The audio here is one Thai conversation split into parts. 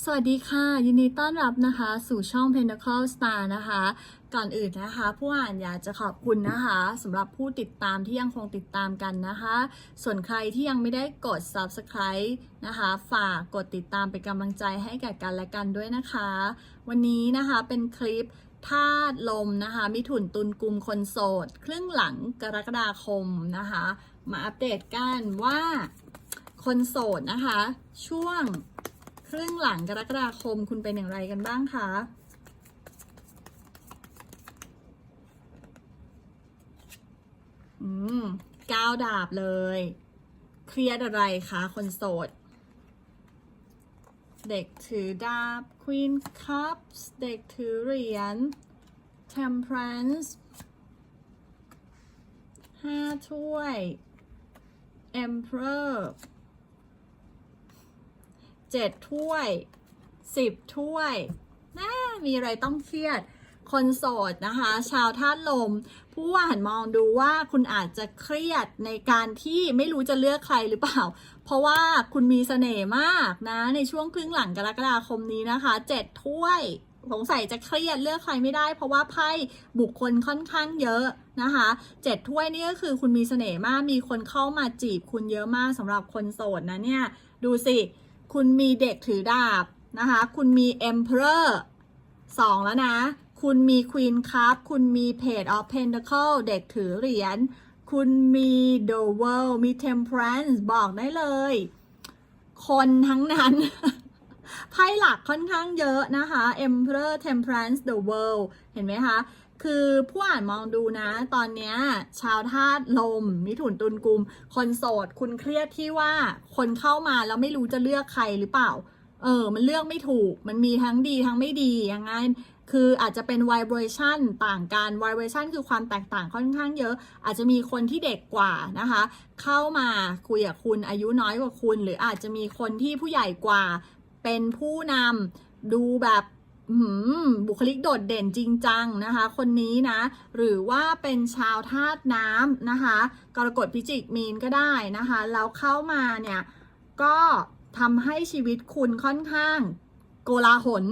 สวัสดีค่ะ ยินดีต้อนรับนะคะ สู่ช่อง Pentacle Star นะคะ ก่อนอื่นนะคะ ผู้อ่านอยากจะขอบคุณนะคะสำหรับผู้ติดตามที่ยังคงติดตามกันนะคะ ส่วนใครที่ยังไม่ได้กด Subscribe นะคะ ฝากกดติดตามเป็นกำลังใจให้แก่กันและกันด้วยนะคะ วันนี้นะคะเป็นคลิปธาตุลมนะคะมิถุนตุลกุมคนโสด ครึ่งหลังกรกฎาคมนะคะ มาอัปเดตกันว่าคนโสดนะคะ ช่วง ครึ่งหลังกรกฎาคมคุณเป็นอย่างไรกันบ้างคะอืมก้าวดาบเลย เครียดอะไรคะ คนโสด เด็กถือดาบ Queen Cups เด็กถือเหรียญ Temperance ห้าถ้วย Emperor เจ็ดถ้วยสิบถ้วยน่ามีอะไรต้องเครียด คนโสดนะคะ ชาวธาตุลม ผู้อ่านมองดูว่าคุณอาจจะเครียดในการที่ไม่รู้จะเลือกใครหรือเปล่า เพราะว่าคุณมีเสน่ห์มากนะ ในช่วงครึ่งหลังกรกฎาคมนี้นะคะเจ็ดถ้วยสงสัยจะเครียดเลือกใครไม่ได้ เพราะว่าไพ่บุคคลค่อนข้างเยอะนะคะเจ็ดถ้วยนี่ก็คือคุณมีเสน่ห์มากมีคนเข้ามาจีบคุณเยอะมากสำหรับคนโสดนะเนี่ย ดูสิ คุณมีเด็กถือดาบนะคะ คุณมี Emperor สองแล้วนะ คุณมี Queen Cup คุณมี Page of Pentacle เด็กถือเหรียญ คุณมี The World มี Temperance บอกได้เลย คนทั้งนั้น ไพ่หลักค่อนข้างเยอะนะคะ Emperor Temperance The World เห็นไหมคะ คือผู้อ่านมองดูนะ ตอนนี้ชาวธาตุลม มิถุนตุลกุม คนโสด คุณเครียดที่ว่าคนเข้ามาแล้วไม่รู้จะเลือกใครหรือเปล่า เออ มันเลือกไม่ถูก มันมีทั้งดีทั้งไม่ดียังไงคืออาจจะเป็น vibration ต่างกัน vibration คือความแตกต่างค่อนข้างเยอะ อาจจะมีคนที่เด็กกว่านะคะ เข้ามาคุยกับคุณอายุน้อยกว่าคุณ หรืออาจจะมีคนที่ผู้ใหญ่กว่า เป็นผู้นำดูแบบบุคลิกโดดเด่นจริงจังนะคะ คนนี้นะ หรือว่าเป็นชาวธาตุน้ำนะคะกรกฎพิจิกมีนก็ได้นะคะแล้วเข้ามาเนี่ย ก็ทำให้ชีวิตคุณค่อนข้างโกลาหล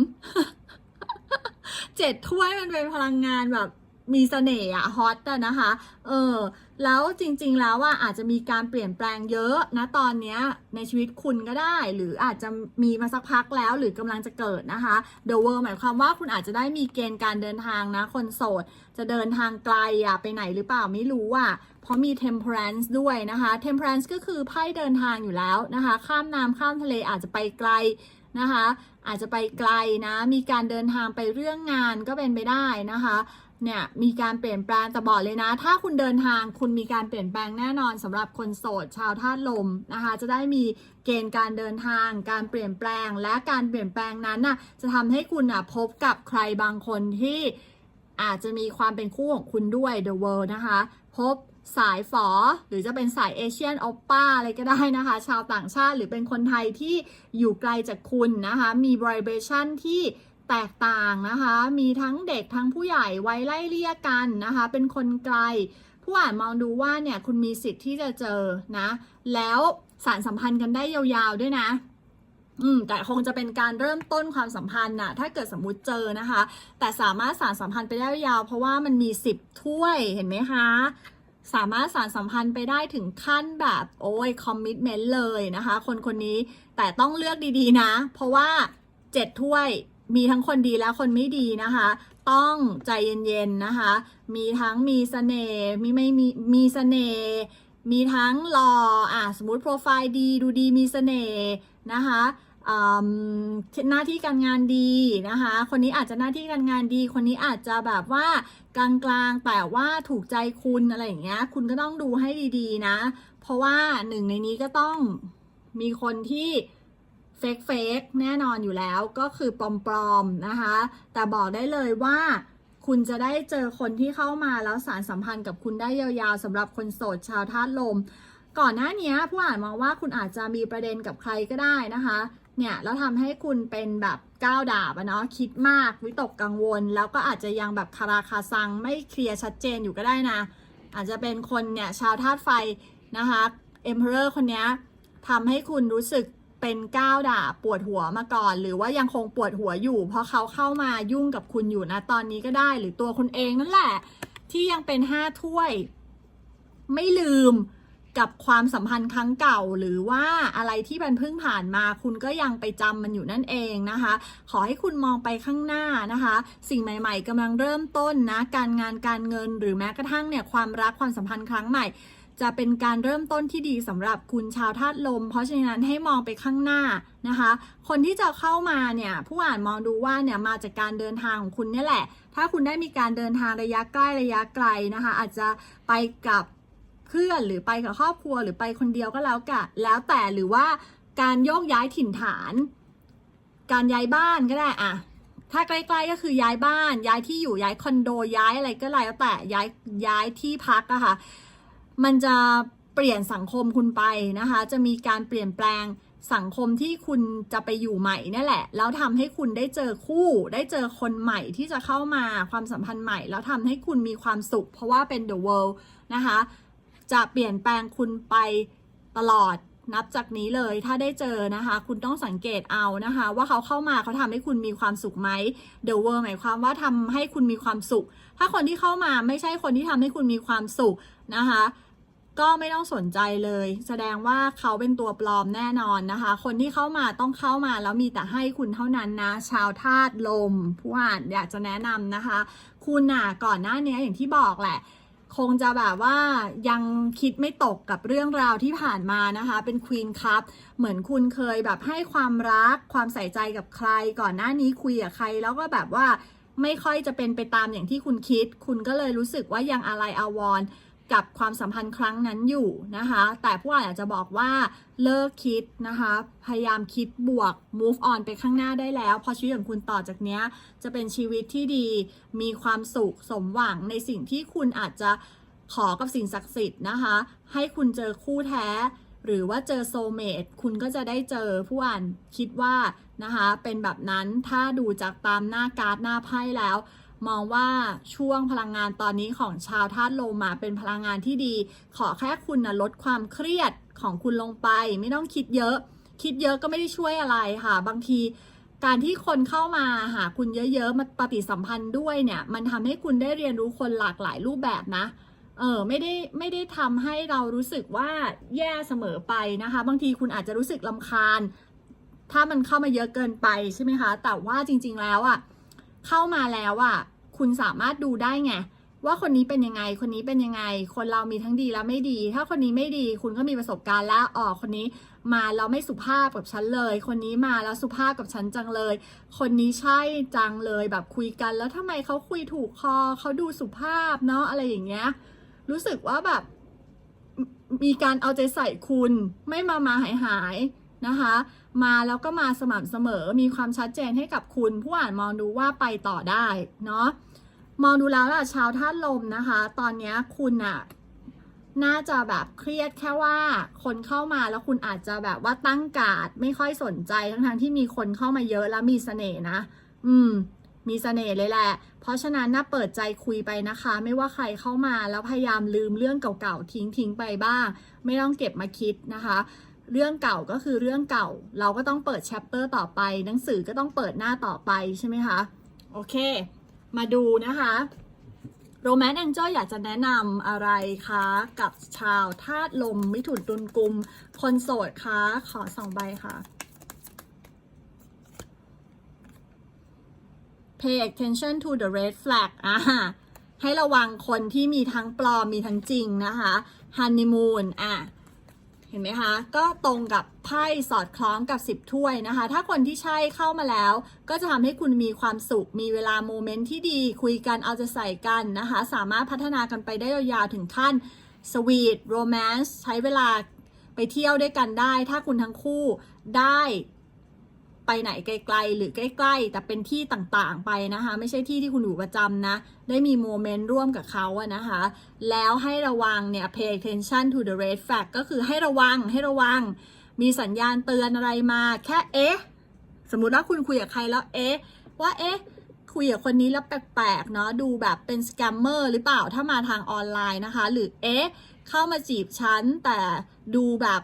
เจ็ดถ้วยมันเป็นพลังงานแบบมีเสน่ห์อะฮอตอะนะคะ เออ แล้วจริงๆแล้วว่าอาจจะมีการเปลี่ยนแปลงเยอะนะตอนนี้ในชีวิตคุณก็ได้ หรืออาจจะมีมาสักพักแล้วหรือกำลังจะเกิดนะคะ The World หมายความว่าคุณอาจจะได้มีเกณฑ์การเดินทางนะ คนโสด จะเดินทางไกลอะไปไหนหรือเปล่าไม่รู้อะเพราะมี Temperance ด้วยนะคะ Temperance ก็คือไพ่เดินทางอยู่แล้วนะคะ ข้ามน้ำข้ามทะเลอาจจะไปไกลนะคะ อาจจะไปไกลนะ มีการเดินทางไปเรื่องงานก็เป็นไปได้นะคะ เนี่ยมีการเปลี่ยนแปลงแต่บอกเลยนะ ถ้าคุณเดินทางคุณมีการเปลี่ยนแปลงแน่นอนสำหรับคนโสดชาวธาตุลมนะคะ จะได้มีเกณฑ์การเดินทาง การเปลี่ยนแปลงและการเปลี่ยนแปลงนั้นน่ะจะทำให้คุณน่ะพบกับใครบางคนที่อาจจะมีความเป็นคู่ของคุณด้วย The World นะคะ พบสายฝอหรือจะเป็นสายเอเชียนโอป้าอะไรก็ได้นะคะ ชาวต่างชาติหรือเป็นคนไทยที่อยู่ไกลจากคุณนะคะ มี vibration ที่ แตกต่างนะคะ มีทั้งเด็กทั้งผู้ใหญ่ไว้ไล่เลี่ยกันนะคะ เป็นคนไกล ผู้อ่านมองดูว่าเนี่ยคุณมีสิทธิ์ที่จะเจอนะ แล้วสารสัมพันธ์กันได้ยาวๆด้วยนะอืมแต่คงจะเป็นการเริ่มต้นความสัมพันธ์น่ะ ถ้าเกิดสมมุติเจอนะคะ แต่สามารถสารสัมพันธ์ไปได้ยาว เพราะว่ามันมี10ถ้วยเห็นไหมคะ สามารถสารสัมพันธ์ไปได้ถึงขั้นแบบโอ้ยคอมมิชเมนต์เลยนะคะ คนคนนี้แต่ต้องเลือกดีๆนะ เพราะว่า7ถ้วย มีทั้งคนดีและคนไม่ดีนะคะ ต้องใจเย็นๆนะคะ มีทั้งมีเสน่ห์มีไม่มีมีเสน่ห์มีทั้งหล่ออะสมมติโปรไฟล์ดีดูดีมีเสน่ห์นะคะหน้าที่การงานดีนะคะ คนนี้อาจจะหน้าที่การงานดี คนนี้อาจจะแบบว่ากลางๆแต่ว่าถูกใจคุณอะไรอย่างเงี้ย คุณก็ต้องดูให้ดีๆนะ เพราะว่าหนึ่งในนี้ก็ต้องมีคนที่ เฟกเฟกแน่นอนอยู่แล้วก็คือปลอมๆนะคะ แต่บอกได้เลยว่าคุณจะได้เจอคนที่เข้ามาแล้วสารสัมพันธ์กับคุณได้ยาวๆสำหรับคนโสดชาวธาตุลม ก่อนหน้านี้ผู้อ่านมองว่าคุณอาจจะมีประเด็นกับใครก็ได้นะคะ เนี่ยแล้วทำให้คุณเป็นแบบก้าวดาบอะเนาะคิดมากวิตกกังวล แล้วก็อาจจะยังแบบคาราคาซังไม่เคลียร์ชัดเจนอยู่ก็ได้นะ อาจจะเป็นคนเนี่ยชาวธาตุไฟนะคะ Emperor คนนี้ทำให้คุณรู้สึก เป็นก้าวดาปวดหัวมาก่อน หรือว่ายังคงปวดหัวอยู่ เพราะเขาเข้ามายุ่งกับคุณอยู่นะตอนนี้ก็ได้ หรือตัวคุณเองนั่นแหละ ที่ยังเป็นห้าถ้วย ไม่ลืมกับความสัมพันธ์ครั้งเก่า หรือว่าอะไรที่มันเพิ่งผ่านมา คุณก็ยังไปจำมันอยู่นั่นเองนะคะ ขอให้คุณมองไปข้างหน้านะคะ สิ่งใหม่ ๆกำลังเริ่มต้นนะ การงานการเงินหรือแม้กระทั่งเนี่ยความรักความสัมพันธ์ครั้งใหม่ จะเป็นการเริ่มต้นที่ดีสำหรับคุณชาวธาตุลม เพราะฉะนั้นให้มองไปข้างหน้านะคะ คนที่จะเข้ามาเนี่ยผู้อ่านมองดูว่าเนี่ยมาจากการเดินทางของคุณเนี่ยแหละ ถ้าคุณได้มีการเดินทางระยะใกล้ระยะไกลนะคะ อาจจะไปกับเพื่อนหรือไปกับครอบครัวหรือไปคนเดียวก็แล้วกะแล้วแต่หรือว่าการโยกย้ายถิ่นฐาน การย้ายบ้านก็ได้อะถ้าใกล้ๆก็คือย้ายบ้าน ย้ายที่อยู่ย้ายคอนโดย้ายอะไรก็แล้วแต่ย้ายย้ายที่พักอะค่ะ มันจะเปลี่ยนสังคมคุณไปนะคะ จะมีการเปลี่ยนแปลงสังคมที่คุณจะไปอยู่ใหม่นี่แหละ แล้วทำให้คุณได้เจอคู่ ได้เจอคนใหม่ที่จะเข้ามาความสัมพันธ์ใหม่ แล้วทำให้คุณมีความสุข เพราะว่าเป็น the world นะคะ จะเปลี่ยนแปลงคุณไปตลอดนับจากนี้เลยถ้าได้เจอนะคะ คุณต้องสังเกตเอานะคะ ว่าเขาเข้ามาเขาทำให้คุณมีความสุขไหม the world หมายความว่าทำให้คุณมีความสุข ถ้าคนที่เข้ามาไม่ใช่คนที่ทำให้คุณมีความสุขนะคะ ก็ไม่ต้องสนใจเลย แสดงว่าเขาเป็นตัวปลอมแน่นอนนะคะ คนที่เข้ามาต้องเข้ามาแล้วมีแต่ให้คุณเท่านั้นนะ ชาวธาตุลม ผู้อ่านอยากจะแนะนำนะคะ คุณน่ะก่อนหน้านี้อย่างที่บอกแหละคงจะแบบว่ายังคิดไม่ตกกับเรื่องราวที่ผ่านมานะคะ เป็นควีนคัพเหมือนคุณเคยแบบให้ความรักความใส่ใจกับใคร ก่อนหน้านี้คุยกับใคร แล้วก็แบบว่าไม่ค่อยจะเป็นไปตามอย่างที่คุณคิด คุณก็เลยรู้สึกว่ายังอะไรอาวรณ์ กับความสัมพันธ์ครั้งนั้นอยู่นะคะ แต่ผู้อ่านอยากจะบอกว่าเลิกคิดนะคะ พยายามคิดบวก move on ไปข้างหน้าได้แล้วพราะชีวิตของคุณต่อจากนี้จะเป็นชีวิตที่ดี มีความสุขสมหวังในสิ่งที่คุณอาจจะขอกับสิ่งศักดิ์สิทธิ์นะคะ ให้คุณเจอคู่แท้ หรือว่าเจอโซเมตคุณก็จะได้เจอผู้อ่านคิดว่านะคะ เป็นแบบนั้นถ้าดูจากตามหน้าการ์ดหน้าไพ่แล้ว มองว่าช่วงพลังงานตอนนี้ของชาวธาตุโลมาเป็นพลังงานที่ดี ขอแค่คุณนะลดความเครียดของคุณลงไป ไม่ต้องคิดเยอะ คิดเยอะก็ไม่ได้ช่วยอะไรค่ะ บางทีการที่คนเข้ามาหาคุณเยอะๆมาปฏิสัมพันธ์ด้วยเนี่ย มันทำให้คุณได้เรียนรู้คนหลากหลายรูปแบบนะ เออไม่ได้ไม่ได้ทำให้เรารู้สึกว่าแย่เสมอไปนะคะ บางทีคุณอาจจะรู้สึกลำคาญ ถ้ามันเข้ามาเยอะเกินไปใช่ไหมคะ แต่ว่าจริง ๆ แล้วอะ่ะ เข้ามาแล้วอะ่ะคุณสามารถดูได้ไงว่าคนนี้เป็นยังไง คนนี้เป็นยังไง คนเรามีทั้งดีและไม่ดี ถ้าคนนี้ไม่ดี คุณก็มีประสบการณ์แล้วอ๋อคนนี้มาแล้วไม่สุภาพกับฉันเลย คนนี้มาแล้วสุภาพกับฉันจังเลย คนนี้ใช่จังเลยแบบคุยกันแล้วทำไมเขาคุยถูกคอเขาดูสุภาพเนาะอะไรอย่างเงี้ย รู้สึกว่าแบบ มีการเอาใจใส่คุณไม่มามาหายหาย นะคะ มาแล้วก็มาสม่ำเสมอมีความชัดเจนให้กับคุณ ผู้อ่านมองดูว่าไปต่อได้เนาะมองดูแล้วล่ะชาวธาตุลมนะคะ ตอนนี้คุณอะน่าจะแบบเครียดแค่ว่าคนเข้ามาแล้วคุณอาจจะแบบว่าตั้งการ์ดไม่ค่อยสนใจทั้งๆที่มีคนเข้ามาเยอะแล้วมีเสน่ห์นะ อืม มีเสน่ห์เลยแหละ เพราะฉะนั้นน่าเปิดใจคุยไปนะคะ ไม่ว่าใครเข้ามาแล้วพยายามลืมเรื่องเก่าๆทิ้งทิ้งไปบ้าง ไม่ต้องเก็บมาคิดนะคะ เรื่องเก่าก็คือเรื่องเก่า เราก็ต้องเปิดแชปเตอร์ต่อไป หนังสือก็ต้องเปิดหน้าต่อไปใช่ไหมคะ โอเค มาดูนะคะโรแมนต์แองเจอยากจะแนะนำอะไรคะ กับชาวธาตุลม มิถุนตุลกุม คนโสดคะ ขอสองใบค่ะ pay attention to the red flag อ่าให้ระวังคนที่มีทั้งปลอมมีทั้งจริงนะคะ honeymoon อะ เห็นไหมคะ ก็ตรงกับไพ่สอดคล้องกับ 10 ถ้วยนะคะ ถ้าคนที่ใช่เข้ามาแล้ว ก็จะทำให้คุณมีความสุข มีเวลาโมเมนต์ที่ดี คุยกันเอาจะใส่กันนะคะ สามารถพัฒนากันไปได้ยาวๆถึงขั้นสวีทโรแมนต์ใช้เวลาไปเที่ยวด้วยกันได้ ถ้าคุณทั้งคู่ได้ ไปไหนไกลๆ หรือใกล้ๆ แต่เป็นที่ต่างๆไปนะคะ ไม่ใช่ที่ที่คุณอยู่ประจำนะ ได้มีโมเมนต์ร่วมกับเขาอะนะคะ แล้วให้ระวังเนี่ย pay attention to the red flag ก็คือให้ระวังให้ระวัง มีสัญญาณเตือนอะไรมา แค่เอ๊ะ สมมุติว่าคุณคุยกับใครแล้วเอ๊ะ ว่าเอ๊ะคุยกับคนนี้แล้วแปลกๆ เนาะดูแบบเป็นสแกมเมอร์หรือเปล่าถ้ามาทางออนไลน์นะคะ หรือเอ๊ะ เข้ามาจีบฉันแต่ดูแบบ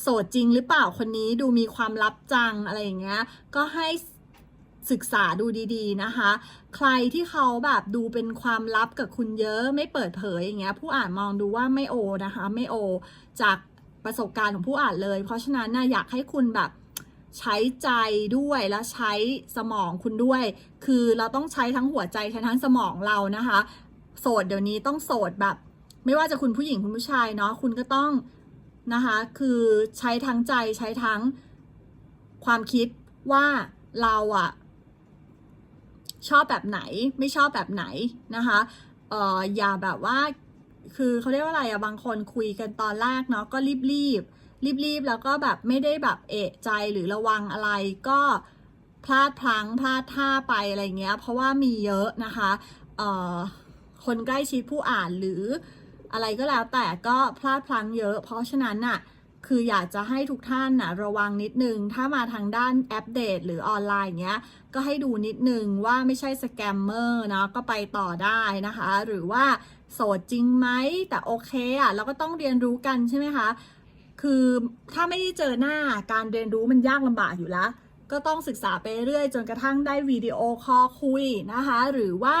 โสดจริงหรือเปล่าคนนี้ดูมีความลับจังอะไรอย่างเงี้ยก็ให้ศึกษาดูดีๆนะคะ ใครที่เขาแบบดูเป็นความลับกับคุณเยอะไม่เปิดเผยอย่างเงี้ยผู้อ่านมองดูว่าไม่โอนะคะ ไม่โอ จากประสบการณ์ของผู้อ่านเลย เพราะฉะนั้นนะอยากให้คุณแบบใช้ใจด้วยแล้วใช้สมองคุณด้วย คือเราต้องใช้ทั้งหัวใจใช้ทั้งสมองเรานะคะ โสดเดี๋ยวนี้ต้องโสดแบบ ไม่ว่าจะคุณผู้หญิงคุณผู้ชายเนาะคุณก็ต้องนะคะคือใช้ทั้งใจใช้ทั้งความคิดว่าเราอะชอบแบบไหนไม่ชอบแบบไหนนะคะเอ่ออย่าแบบว่าคือเขาเรียกว่าอะไรอะบางคนคุยกันตอนแรกเนาะก็รีบรีบรีบรีบแล้วก็แบบไม่ได้แบบเอะใจหรือระวังอะไรก็พลาดพลั้งพลาดท่าไปอะไรเงี้ย เพราะว่ามีเยอะนะคะเอ่อคนใกล้ชิดผู้อ่านหรือ อะไรก็แล้วแต่ก็พลาดพลั้งเยอะ เพราะฉะนั้นน่ะคืออยากจะให้ทุกท่านนะระวังนิดนึง ถ้ามาทางด้านแอปเดตหรือออนไลน์เงี้ย ก็ให้ดูนิดนึงว่าไม่ใช่สแกมเมอร์เนาะก็ไปต่อได้นะคะ หรือว่าโสดจริงไหมแต่โอเคอะเราก็ต้องเรียนรู้กันใช่ไหมคะ คือถ้าไม่ได้เจอหน้าการเรียนรู้มันยากลำบากอยู่แล้ว ก็ต้องศึกษาไปเรื่อยจนกระทั่งได้วิดีโอคอลคุยนะคะ หรือว่า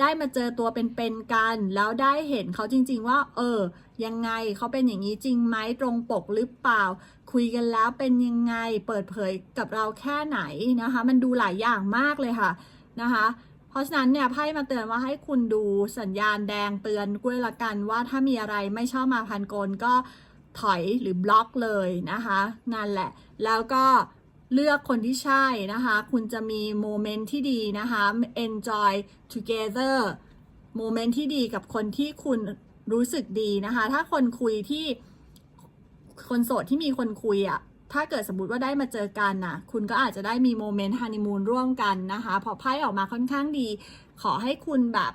ได้มาเจอตัวเป็นๆกัน แล้วได้เห็นเขาจริง ๆ ว่า เออ ยังไงเขาเป็นอย่างนี้จริงไหมตรงปกหรือเปล่า คุยกันแล้วเป็นยังไงเปิดเผยกับเราแค่ไหนนะคะ มันดูหลายอย่างมากเลยค่ะนะคะ เพราะฉะนั้นเนี่ยไพ่มาเตือนว่าให้คุณดูสัญญาณแดงเตือนด้วยละกันว่าถ้ามีอะไรไม่ชอบมาพันกลก็ถอยหรือบล็อกเลยนะคะนั่นแหละ แล้วก็ เลือกคนที่ใช่นะคะ คุณจะมีโมเมนต์ที่ดีนะคะ enjoy together โมเมนต์ที่ดีกับคนที่คุณรู้สึกดีนะคะ ถ้าคนคุยที่คนโสดที่มีคนคุยอะถ้าเกิดสมมติว่าได้มาเจอกันน่ะคุณก็อาจจะได้มีโมเมนต์ฮันนีมูนร่วมกันนะคะพอไพ่ออกมาค่อนข้างดี ขอให้คุณแบบ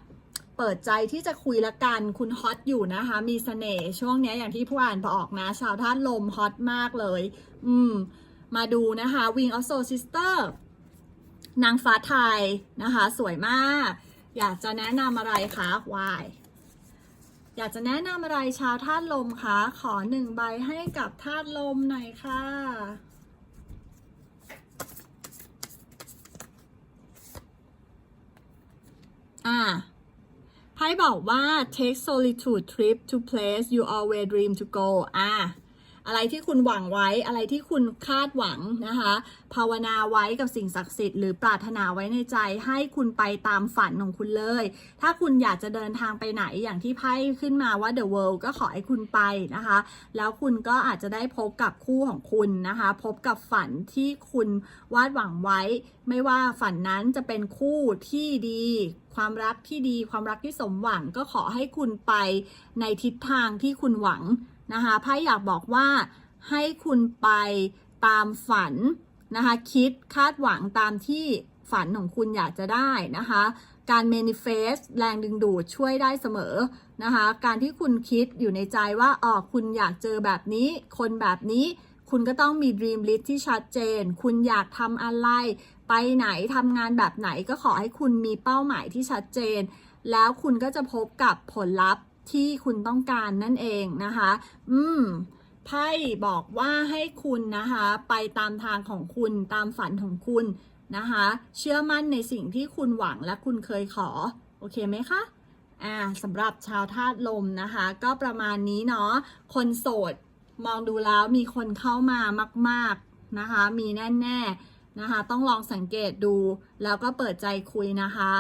เปิดใจที่จะคุยละกัน คุณฮอตอยู่นะคะ มีเสน่ห์ช่วงนี้อย่างที่ผู้อ่านบอกนะ ชาวธาตุลมฮอตมากเลย อืม มาดูนะคะ Wing of Soul Sister นางฟ้าไทยนะคะ สวยมาก อยากจะแนะนำอะไรคะวายอยากจะแนะนำอะไรชาวธาตุลมคะ ขอหนึ่งใบให้กับธาตุลมหน่อยค่ะ อ่าไพ่บอกว่า take solitude trip to place you always dream to go อ่า อะไรที่คุณหวังไว้อะไรที่คุณคาดหวังนะคะ ภาวนาไว้กับสิ่งศักดิ์สิทธิ์หรือปรารถนาไว้ในใจ ให้คุณไปตามฝันของคุณเลย ถ้าคุณอยากจะเดินทางไปไหนอย่างที่ไพ่ขึ้นมาว่า the world ก็ขอให้คุณไปนะคะ แล้วคุณก็อาจจะได้พบกับคู่ของคุณนะคะ พบกับฝันที่คุณวาดหวังไว้ ไม่ว่าฝันนั้นจะเป็นคู่ที่ดีความรักที่ดีความรักที่สมหวังก็ขอให้คุณไปในทิศทางที่คุณหวัง นะคะไพ่อยากบอกว่าให้คุณไปตามฝันนะคะคิดคาดหวังตามที่ฝันของคุณอยากจะได้นะคะการ manifest แรงดึงดูดช่วยได้เสมอนะคะการที่คุณคิดอยู่ในใจว่าอ๋อคุณอยากเจอแบบนี้ คนแบบนี้คุณก็ต้องมี dream list ที่ชัดเจน คุณอยากทำอะไร ไปไหนทำงานแบบไหนก็ขอให้คุณมีเป้าหมายที่ชัดเจน แล้วคุณก็จะพบกับผลลัพธ์ ที่คุณต้องการนั่นเองนะคะ อืม ไพ่บอกว่าให้คุณนะคะ ไปตามทางของคุณตามฝันของคุณนะคะ เชื่อมั่นในสิ่งที่คุณหวังและคุณเคยขอ โอเคไหมคะอ่าสำหรับชาวธาตุลมนะคะ ก็ประมาณนี้เนาะ คนโสดมองดูแล้วมีคนเข้ามามาก ๆนะคะ มีแน่ๆนะคะ ต้องลองสังเกตดูแล้วก็เปิดใจคุยนะคะ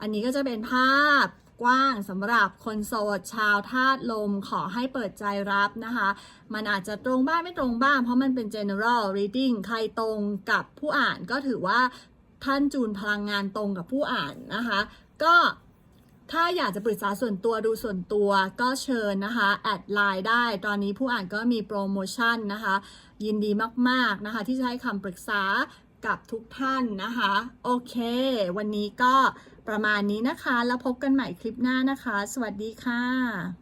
อันนี้ก็จะเป็นภาพ กว้างสำหรับคนโสดชาวธาตุลมขอให้เปิดใจรับนะคะ มันอาจจะตรงบ้างไม่ตรงบ้าง เพราะมันเป็น general reading ใครตรงกับผู้อ่านก็ถือว่าท่านจูนพลังงานตรงกับผู้อ่านนะคะ ก็ถ้าอยากจะปรึกษาส่วนตัวดูส่วนตัวก็เชิญนะคะ แอดไลน์ได้ ตอนนี้ผู้อ่านก็มีโปรโมชั่นนะคะ ยินดีมากๆนะคะ ที่จะให้คำปรึกษากับทุกท่านนะคะ โอเค วันนี้ก็ ประมาณนี้นะคะ แล้วพบกันใหม่คลิปหน้านะคะ สวัสดีค่ะ